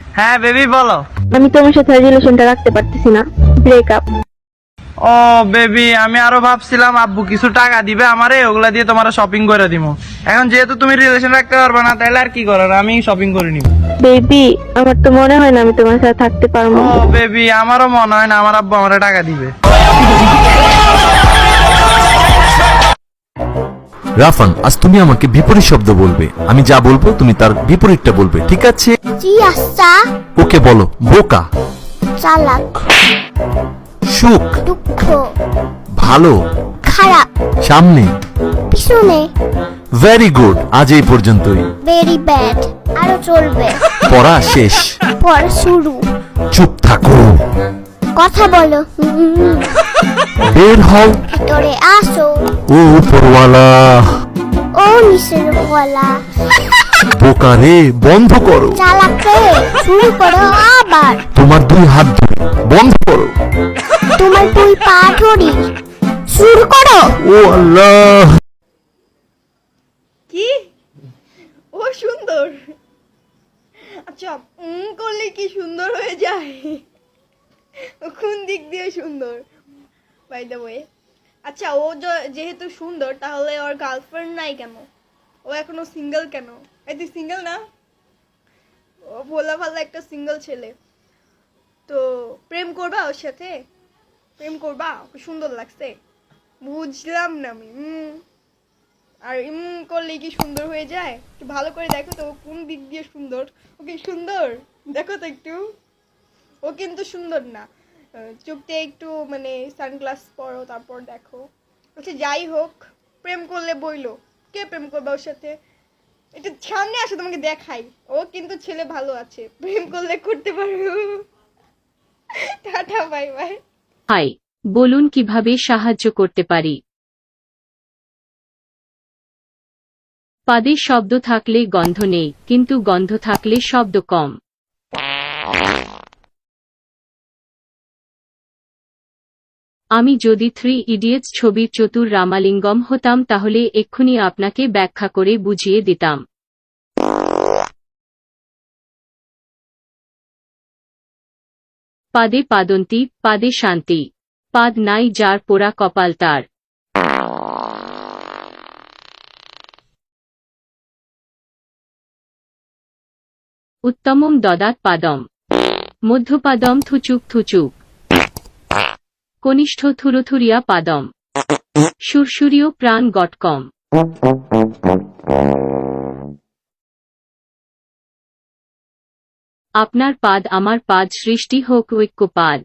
হ্যাঁ বেবি বলো। আমি তোমার সাথে রিলেশনটা রাখতে পারতেছি না। ব্রেকআপ ও বেবি আমি আরও ভাবছিলাম আব্বু কিছু টাকা দিবে আমারে ওগুলা দিয়ে তোমার শপিং করে দিব এখন যেহেতু তুমি রিলেশন রাখতে পারবে না তাহলে আর কি করার আমি শপিং করে নিব। বেবি আমার তো মনে হয় না আমি তোমার সাথে থাকতে পারব। ও বেবি আমারও মনে হয় না আমার আব্বু আমারে টাকা দিবে। রাফান আজ তুমি আমাকে বিপরীত শব্দ বলবে। আমি যা বলব তুমি তার বিপরীতটা বলবে ঠিক আছে? জি আচ্ছা। ওকে বলো বোকা। চালাক। সুখ। দুঃখ। ভালো। খারাপ। সামনে। পিছনে। ভেরি গুড আজ এই পর্যন্তই। ভেরি ব্যাড আরও চলবে। পড়া শেষ। পর শুরু। চুপ থাকো। কথা বলো। বের হও। ভিতরে আসো। উপরওয়ালা। ও নিচের গলা বোকা রে বন্ধ করো। চালাক রে শুরু করো আবার। তোমার দুই হাত ধরে বন্ধ করো। তোমার দুই পা ধরি শুরু করো। ও আল্লাহ। কি? ও সুন্দর। আচ্ছা উম করলে কি সুন্দর হয়ে যায়? কোন দিক দিয়ে সুন্দর? বাই দ্য ওয়ে আচ্ছা ও যেহেতু সুন্দর, তাহলে ওর গার্লফ্রেন্ড নাই কেন? ও এখনও সিঙ্গেল কেন? এই তুই সিঙ্গেল না? ও ভোলা ভালা একটা সিঙ্গেল ছেলে। তো প্রেম করবা ওর সাথে? প্রেম করবা? ওকে সুন্দর লাগছে। বুঝলাম না আমি আর ইম করলে কি সুন্দর হয়ে যায়? একটু ভালো করে দেখো তো কোন দিক দিয়ে সুন্দর। ও কি সুন্দর? দেখো তো একটু। ও কিন্তু সুন্দর না। আহ, চোখতে একটু মানে সানগ্লাস পরো তারপর দেখো। আচ্ছা যাই হোক প্রেম করলে বইলো। কে প্রেম করবে ওর সাথে? একটু সামনে আসো তোমাকে দেখাই। ও কিন্তু ছেলে ভালো আছে। প্রেম করলে করতে পারো টাটা বাই বাই। হাই বলুন কীভাবে সাহায্য করতে পারি? পাদে শব্দ থাকলে গন্ধ নেই কিন্তু গন্ধ থাকলে শব্দ কম। আমি যদি থ্রি ইডিয়েটস ছবির চতুর রামালিঙ্গম হতাম তাহলে এক্ষুনি আপনাকে ব্যাখ্যা করে বুঝিয়ে দিতাম। পাদে পাদন্তি, পাদে শান্তি। পাদ নাই যার পোড়া কপাল তার। উত্তমম দদাত পাদম। মধ্যপাদম থুচুক থুচুক। কনিষ্ঠ থুরথুরিয়া পাদম। সুরসুরীয় প্রাণ গটকম আপনার পাদ আমার পাদ সৃষ্টি হোক ঐক্য ঐক্যপাদ